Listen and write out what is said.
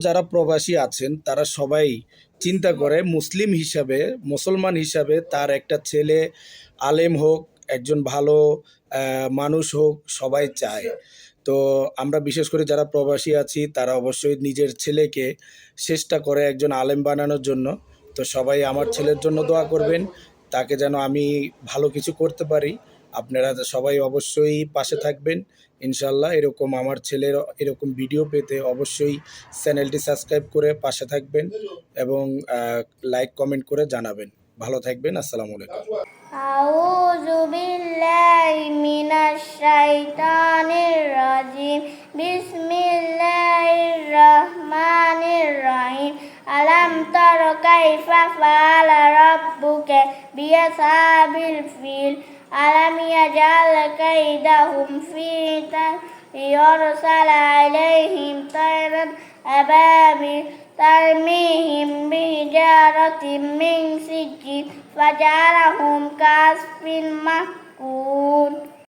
যারা প্রবাসী আছেন, তারা সবাই চিন্তা করে মুসলিম হিসাবে, মুসলমান হিসাবে তার একটা ছেলে আলেম হোক, একজন ভালো মানুষ হোক, সবাই চায়। তো আমরা বিশেষ করে যারা প্রবাসী আছি, তারা অবশ্যই নিজের ছেলেকে চেষ্টা করে একজন আলেম বানানোর জন্য। তো সবাই আমার ছেলের জন্য দোয়া করবেন, তাকে যেন আমি ভালো কিছু করতে পারি। আপনারা সবাই অবশ্যই পাশে থাকবেন। ইনশাল্লাহ এরকম আমার ছেলের এরকম ভিডিও পেতে অবশ্যই চ্যানেলটি সাবস্ক্রাইব করে পাশে থাকবেন এবং লাইক কমেন্ট করে জানাবেন। ভালো থাকবেন, আসসালামু আলাইকুম। كيف فعل ربك بأصحاب الفيل؟ ألم يجعل كيدهم في تدبير يرسل عليهم طيرا أبابيل ترميهم بحجارة من سجيل فجعلهم كعصف مأكول.